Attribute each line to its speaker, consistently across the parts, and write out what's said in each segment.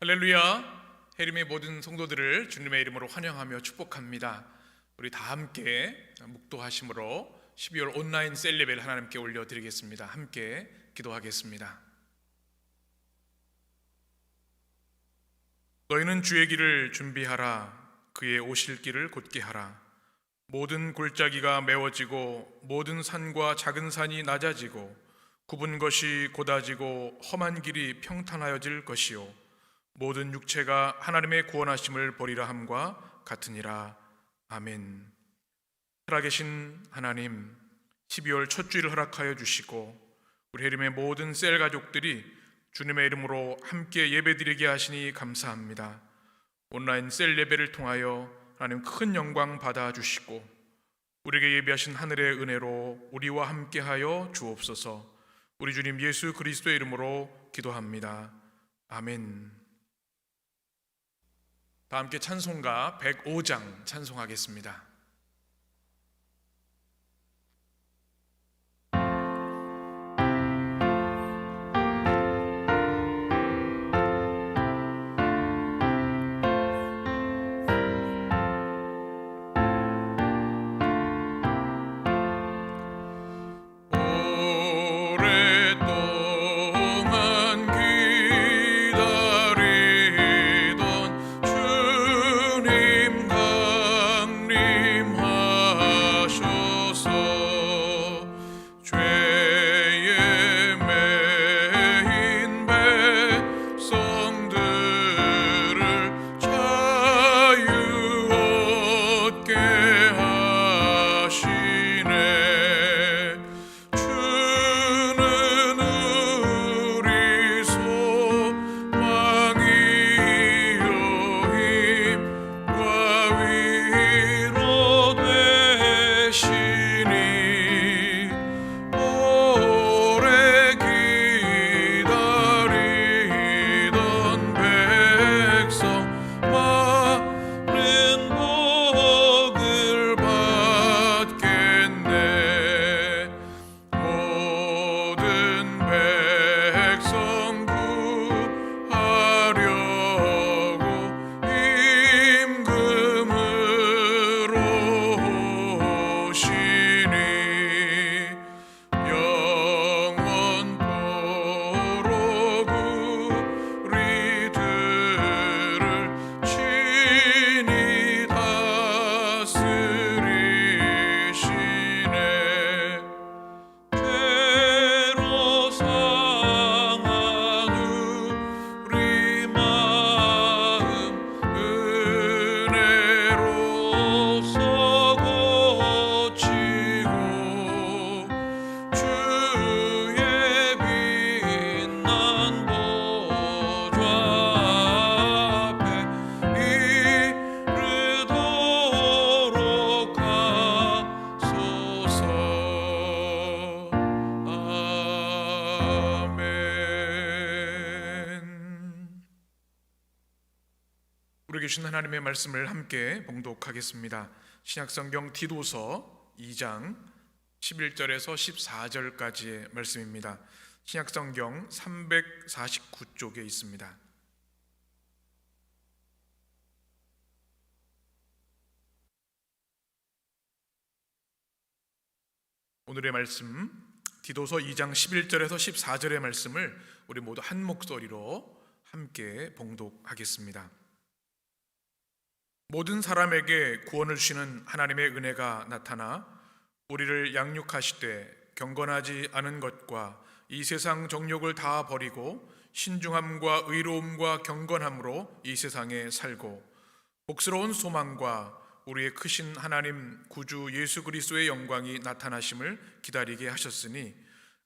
Speaker 1: 할렐루야. 해림의 모든 성도들을 주님의 이름으로 환영하며 축복합니다. 우리 다 함께 묵도하심으로 12월 온라인 셀 예배를 하나님께 올려드리겠습니다. 함께 기도하겠습니다. 너희는 주의 길을 준비하라. 그의 오실 길을 곧게 하라. 모든 골짜기가 메워지고 모든 산과 작은 산이 낮아지고 굽은 것이 곧아지고 험한 길이 평탄하여질 것이요 모든 육체가 하나님의 구원하심을 보리라 함과 같으니라 아멘. 살아계신 하나님 12월 첫 주일을 허락하여 주시고 우리 해림의 모든 셀 가족들이 주님의 이름으로 함께 예배드리게 하시니 감사합니다. 온라인 셀 예배를 통하여 하나님 큰 영광 받아 주시고 우리에게 예비하신 하늘의 은혜로 우리와 함께하여 주옵소서. 우리 주님 예수 그리스도의 이름으로 기도합니다. 아멘. 다 함께 찬송가 105장 찬송하겠습니다. 계신 하나님의 말씀을 함께 봉독하겠습니다. 신약성경 디도서 2장 11절에서 14절까지의 말씀입니다. 신약성경 349쪽에 있습니다. 오늘의 말씀 디도서 2장 11절에서 14절의 말씀을 우리 모두 한 목소리로 함께 봉독하겠습니다. 모든 사람에게 구원을 주시는 하나님의 은혜가 나타나 우리를 양육하시되 경건하지 않은 것과 이 세상 정욕을 다 버리고 신중함과 의로움과 경건함으로 이 세상에 살고 복스러운 소망과 우리의 크신 하나님 구주 예수 그리스도의 영광이 나타나심을 기다리게 하셨으니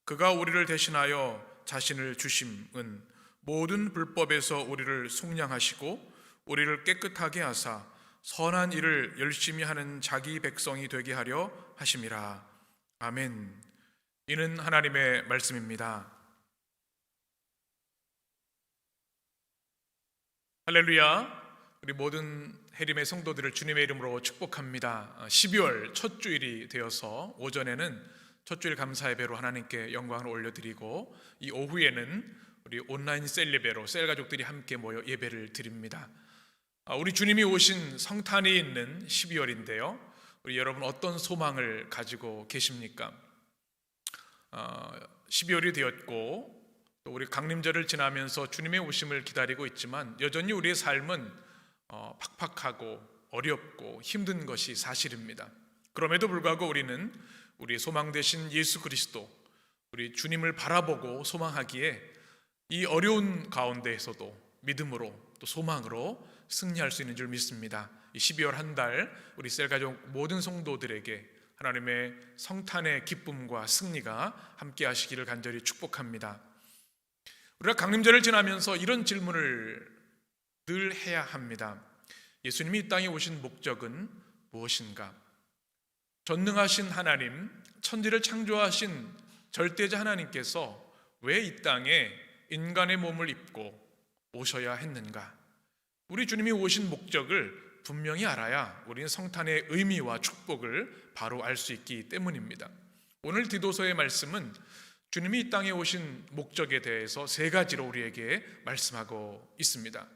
Speaker 1: 그가 우리를 대신하여 자신을 주심은 모든 불법에서 우리를 속량하시고 우리를 깨끗하게 하사 선한 일을 열심히 하는 자기 백성이 되게 하려 하심이라. 아멘. 이는 하나님의 말씀입니다. 할렐루야. 우리 모든 해림의 성도들을 주님의 이름으로 축복합니다. 12월 첫 주일이 되어서 오전에는 첫 주일 감사 예배로 하나님께 영광을 올려드리고 이 오후에는 우리 온라인 셀 예배로 셀 가족들이 함께 모여 예배를 드립니다. 아, 우리 주님이 오신 성탄이 있는 12월인데요. 우리 여러분 어떤 소망을 가지고 계십니까? 어, 12월이 되었고 또 우리 강림절을 지나면서 주님의 오심을 기다리고 있지만 여전히 우리의 삶은 어, 팍팍하고 어렵고 힘든 것이 사실입니다. 그럼에도 불구하고 우리는 우리 소망 되신 예수 그리스도 우리 주님을 바라보고 소망하기에 이 어려운 가운데에서도 믿음으로 또 소망으로 승리할 수 있는 줄 믿습니다. 이 12월 한 달 우리 셀 가족 모든 성도들에게 하나님의 성탄의 기쁨과 승리가 함께 하시기를 간절히 축복합니다. 우리가 강림절을 지나면서 이런 질문을 늘 해야 합니다. 예수님이 이 땅에 오신 목적은 무엇인가? 전능하신 하나님, 천지를 창조하신 절대자 하나님께서 왜 이 땅에 인간의 몸을 입고 오셔야 했는가? 우리 주님이 오신 목적을 분명히 알아야 우리는 성탄의 의미와 축복을 바로 알 수 있기 때문입니다. 오늘 디도서의 말씀은 주님이 이 땅에 오신 목적에 대해서 세 가지로 우리에게 말씀하고 있습니다.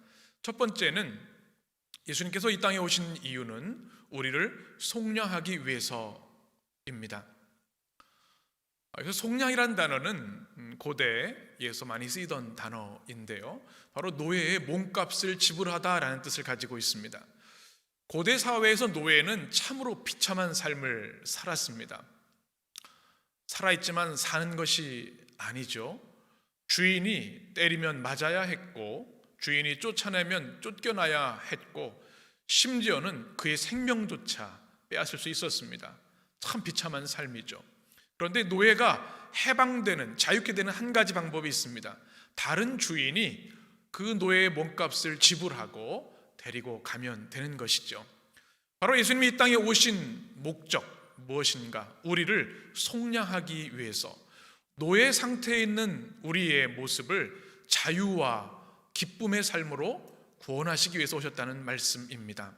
Speaker 1: 첫 번째는 예수님께서 이 땅에 오신 이유는 우리를 속량하기 위해서입니다. 그래서 속량이란 단어는 음, 고대에서 많이 쓰이던 단어인데요. 바로 노예의 몸값을 지불하다라는 뜻을 가지고 있습니다. 고대 사회에서 노예는 참으로 비참한 삶을 살았습니다. 살아있지만 사는 것이 아니죠. 주인이 때리면 맞아야 했고, 주인이 쫓아내면 쫓겨나야 했고, 심지어는 그의 생명조차 빼앗을 수 있었습니다. 참 비참한 삶이죠. 그런데 노예가 해방되는, 자유케 되는 한 가지 방법이 있습니다. 다른 주인이 그 노예의 몸값을 지불하고 데리고 가면 되는 것이죠. 바로 예수님이 이 땅에 오신 목적 무엇인가? 우리를 속량하기 위해서 노예 상태에 있는 우리의 모습을 자유와 기쁨의 삶으로 구원하시기 위해서 오셨다는 말씀입니다.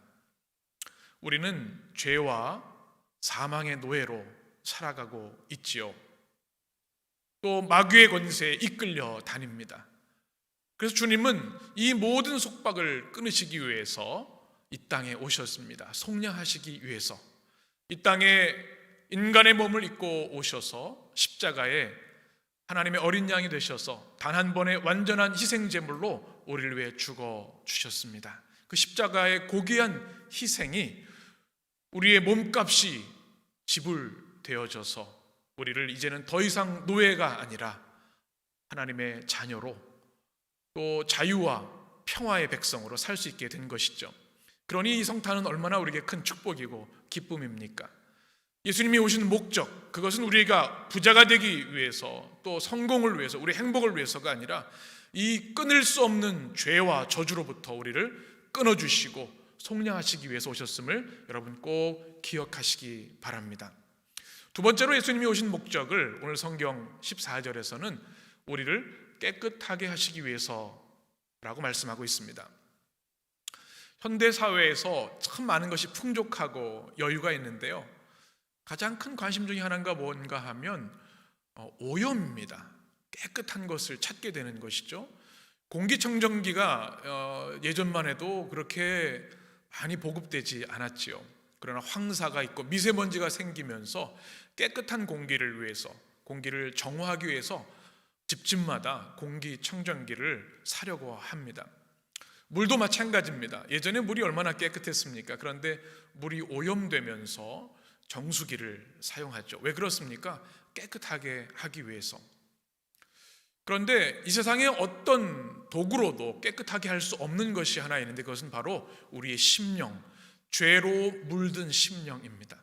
Speaker 1: 우리는 죄와 사망의 노예로 살아가고 있지요. 또 마귀의 권세에 이끌려 다닙니다. 그래서 주님은 이 모든 속박을 끊으시기 위해서 이 땅에 오셨습니다. 속량하시기 위해서 이 땅에 인간의 몸을 입고 오셔서 십자가에 하나님의 어린 양이 되셔서 단 한 번의 완전한 희생 제물로 우리를 위해 죽어 주셨습니다. 그 십자가의 고귀한 희생이 우리의 몸값이 지불 되어져서 우리를 이제는 더 이상 노예가 아니라 하나님의 자녀로 또 자유와 평화의 백성으로 살 수 있게 된 것이죠. 그러니 이 성탄은 얼마나 우리에게 큰 축복이고 기쁨입니까? 예수님이 오신 목적, 그것은 우리가 부자가 되기 위해서 또 성공을 위해서, 우리 행복을 위해서가 아니라 이 끊을 수 없는 죄와 저주로부터 우리를 끊어주시고 속량하시기 위해서 오셨음을 여러분 꼭 기억하시기 바랍니다. 두 번째로 예수님이 오신 목적을 오늘 성경 14절에서는 우리를 깨끗하게 하시기 위해서라고 말씀하고 있습니다. 현대 사회에서 참 많은 것이 풍족하고 여유가 있는데요. 가장 큰 관심 중에 하나가 뭔가 하면 어, 오염입니다. 깨끗한 것을 찾게 되는 것이죠. 공기청정기가 어, 예전만 해도 그렇게 많이 보급되지 않았지요. 그러나 황사가 있고 미세먼지가 생기면서 깨끗한 공기를 위해서 공기를 정화하기 위해서 집집마다 공기 청정기를 사려고 합니다. 물도 마찬가지입니다. 예전에 물이 얼마나 깨끗했습니까? 그런데 물이 오염되면서 정수기를 사용하죠. 왜 그렇습니까? 깨끗하게 하기 위해서. 그런데 이 세상에 어떤 도구로도 깨끗하게 할 수 없는 것이 하나 있는데 그것은 바로 우리의 심령, 죄로 물든 심령입니다.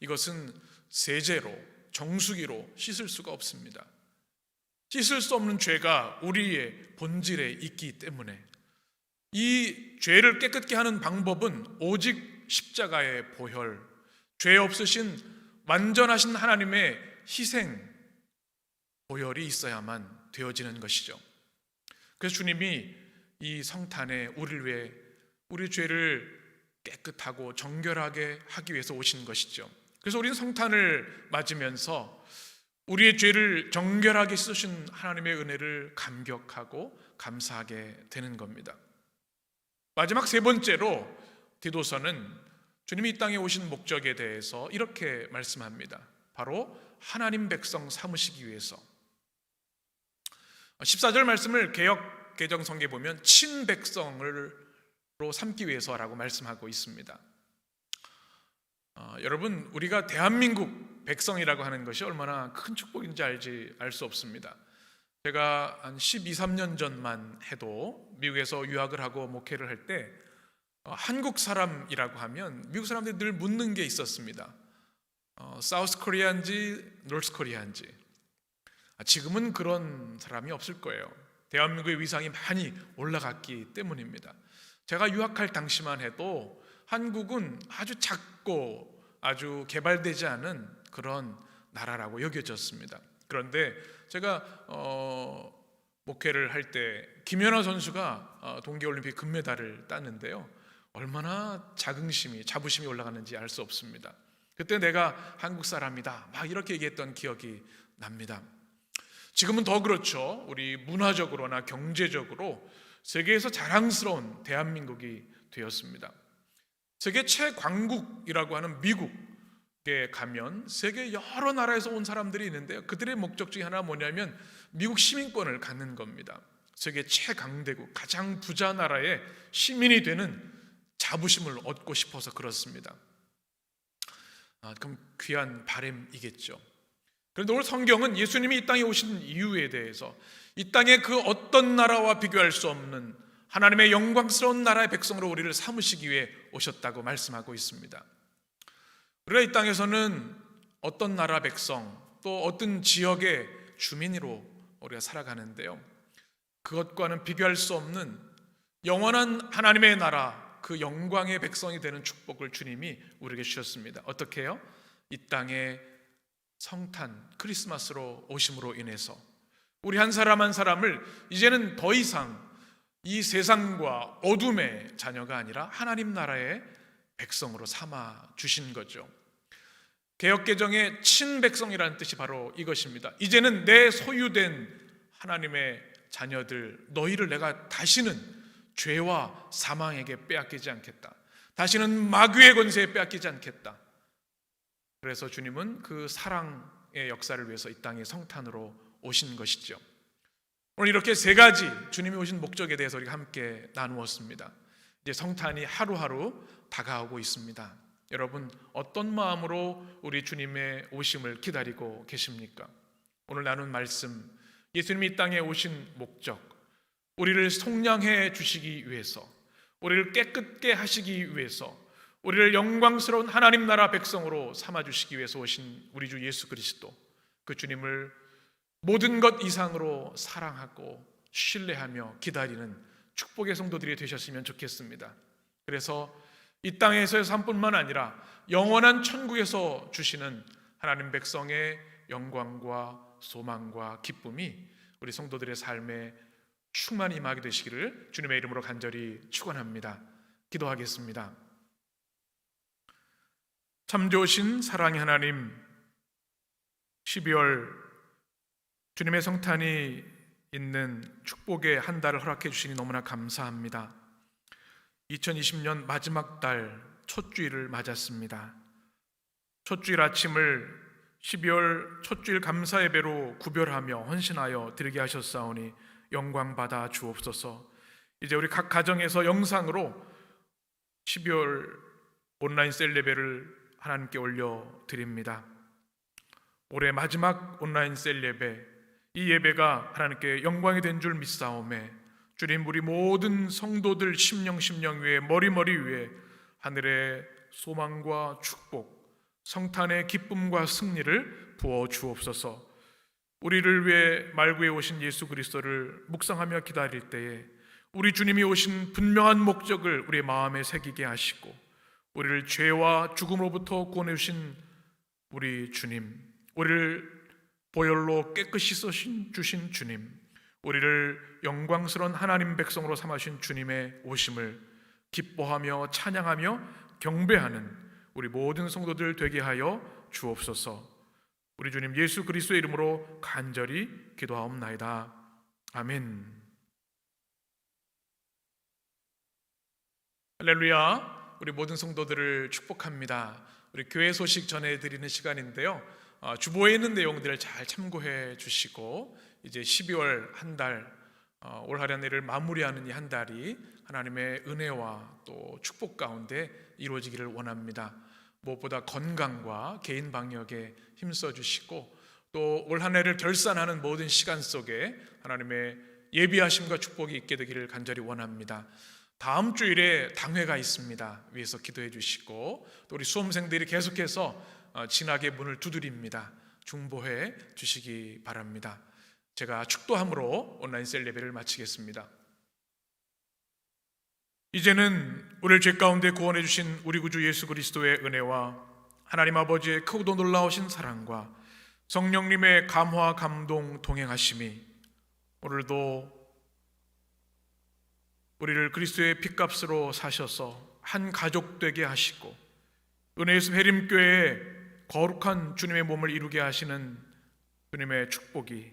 Speaker 1: 이것은 세제로, 정수기로 씻을 수가 없습니다. 씻을 수 없는 죄가 우리의 본질에 있기 때문에 이 죄를 깨끗게 하는 방법은 오직 십자가의 보혈, 죄 없으신 완전하신 하나님의 희생 보혈이 있어야만 되어지는 것이죠. 그래서 주님이 이 성탄에 우리를 위해 우리 죄를 깨끗하고 정결하게 하기 위해서 오신 것이죠. 그래서 우리는 성탄을 맞으면서 우리의 죄를 정결하게 쓰신 하나님의 은혜를 감격하고 감사하게 되는 겁니다. 마지막 세 번째로 디도서는 주님이 이 땅에 오신 목적에 대해서 이렇게 말씀합니다. 바로 하나님 백성 삼으시기 위해서. 14절 말씀을 개혁 개정 성경에 보면 친백성으 로 삼기 위해서라고 말씀하고 있습니다. 어, 여러분 우리가 대한민국 백성이라고 하는 것이 얼마나 큰 축복인지 알지 알 수 없습니다. 제가 한 12, 13년 전만 해도 미국에서 유학을 하고 목회를 할때 어, 한국 사람이라고 하면 미국 사람들이 늘 묻는 게 있었습니다. 어, 사우스 코리아인지 노스 코리아인지 아, 지금은 그런 사람이 없을 거예요. 대한민국의 위상이 많이 올라갔기 때문입니다. 제가 유학할 당시만 해도 한국은 아주 작고 아주 개발되지 않은 그런 나라라고 여겨졌습니다. 그런데 제가 어, 목회를 할 때 김연아 선수가 어, 동계올림픽 금메달을 땄는데요. 얼마나 자긍심이 자부심이 올라가는지 알 수 없습니다. 그때 내가 한국 사람이다 막 이렇게 얘기했던 기억이 납니다. 지금은 더 그렇죠. 우리 문화적으로나 경제적으로 세계에서 자랑스러운 대한민국이 되었습니다. 세계 최강국이라고 하는 미국에 가면 세계 여러 나라에서 온 사람들이 있는데요. 그들의 목적 중에 하나 뭐냐면 미국 시민권을 갖는 겁니다. 세계 최강대국, 가장 부자 나라의 시민이 되는 자부심을 얻고 싶어서 그렇습니다. 아, 그럼 귀한 바램이겠죠. 그런데 오늘 성경은 예수님이 이 땅에 오신 이유에 대해서 이 땅의 그 어떤 나라와 비교할 수 없는 하나님의 영광스러운 나라의 백성으로 우리를 삼으시기 위해 오셨다고 말씀하고 있습니다. 우리가 이 땅에서는 어떤 나라 백성 또 어떤 지역의 주민으로 우리가 살아가는데요. 그것과는 비교할 수 없는 영원한 하나님의 나라 그 영광의 백성이 되는 축복을 주님이 우리에게 주셨습니다. 어떻게 해요? 이 땅에 성탄 크리스마스로 오심으로 인해서 우리 한 사람 한 사람을 이제는 더 이상 이 세상과 어둠의 자녀가 아니라 하나님 나라의 백성으로 삼아 주신 거죠. 개혁 개정의 친백성이라는 뜻이 바로 이것입니다. 이제는 내 소유된 하나님의 자녀들 너희를 내가 다시는 죄와 사망에게 빼앗기지 않겠다. 다시는 마귀의 권세에 빼앗기지 않겠다. 그래서 주님은 그 사랑의 역사를 위해서 이 땅에 성탄으로 오신 것이죠. 오늘 이렇게 세 가지 주님이 오신 목적에 대해서 우리가 함께 나누었습니다. 이제 성탄이 하루하루 다가오고 있습니다. 여러분 어떤 마음으로 우리 주님의 오심을 기다리고 계십니까? 오늘 나눈 말씀 예수님이 이 땅에 오신 목적 우리를 속량해 주시기 위해서 우리를 깨끗게 하시기 위해서 우리를 영광스러운 하나님 나라 백성으로 삼아 주시기 위해서 오신 우리 주 예수 그리스도 그 주님을 모든 것 이상으로 사랑하고 신뢰하며 기다리는 축복의 성도들이 되셨으면 좋겠습니다. 그래서 이 땅에서의 삶뿐만 아니라 영원한 천국에서 주시는 하나님 백성의 영광과 소망과 기쁨이 우리 성도들의 삶에 충만히 임하게 되시기를 주님의 이름으로 간절히 축원합니다. 기도하겠습니다. 참 좋으신 사랑의 하나님 12월 주님의 성탄이 있는 축복의 한 달을 허락해 주시니 너무나 감사합니다. 2020년 마지막 달 첫 주일을 맞았습니다. 첫 주일 아침을 12월 첫 주일 감사 예배로 구별하며 헌신하여 드리게 하셨사오니 영광 받아 주옵소서. 이제 우리 각 가정에서 영상으로 12월 온라인 셀 예배를 하나님께 올려 드립니다. 올해 마지막 온라인 셀 예배 이 예배가 하나님께 영광이 된 줄 믿사오매 주님 우리 모든 성도들 심령 심령 위에 머리머리 위에 하늘의 소망과 축복 성탄의 기쁨과 승리를 부어 주옵소서. 우리를 위해 말구에 오신 예수 그리스도를 묵상하며 기다릴 때에 우리 주님이 오신 분명한 목적을 우리 마음에 새기게 하시고 우리를 죄와 죽음으로부터 구원해 주신 우리 주님, 우리를 보혈로 깨끗이 써신 주신 주님, 우리를 영광스러운 하나님 백성으로 삼으신 주님의 오심을 기뻐하며 찬양하며 경배하는 우리 모든 성도들 되게 하여 주옵소서. 우리 주님 예수 그리스도의 이름으로 간절히 기도하옵나이다. 아멘. 할렐루야. 우리 모든 성도들을 축복합니다. 우리 교회 소식 전해 드리는 시간인데요. 어, 주보에 있는 내용들을 잘 참고해 주시고 이제 12월 한 달, 어, 올 한해 를 마무리하는 이 한 달이 하나님의 은혜와 또 축복 가운데 이루어지기를 원합니다. 무엇보다 건강과 개인 방역에 힘써 주시고 또 올 한 해를 결산하는 모든 시간 속에 하나님의 예비하심과 축복이 있게 되기를 간절히 원합니다. 다음 주일에 당회가 있습니다. 위에서 기도해 주시고 또 우리 수험생들이 계속해서 어, 진학의 문을 두드립니다. 중보해 주시기 바랍니다. 제가 축도함으로 온라인 셀 예배를 마치겠습니다. 이제는 우리를 죄 가운데 구원해 주신 우리 구주 예수 그리스도의 은혜와 하나님 아버지의 크고도 놀라우신 사랑과 성령님의 감화 감동 동행하심이 오늘도 우리를 그리스도의 핏값으로 사셔서 한 가족 되게 하시고 은혜에서 회림교회에 거룩한 주님의 몸을 이루게 하시는 주님의 축복이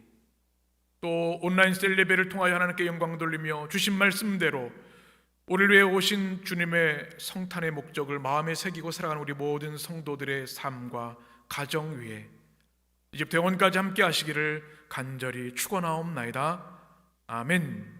Speaker 1: 또 온라인 셀 예배를 통하여 하나님께 영광 돌리며 주신 말씀대로 우리를 위해 오신 주님의 성탄의 목적을 마음에 새기고 살아가는 우리 모든 성도들의 삶과 가정 위에 이집트 영원까지 함께 하시기를 간절히 축원하옵나이다. 아멘.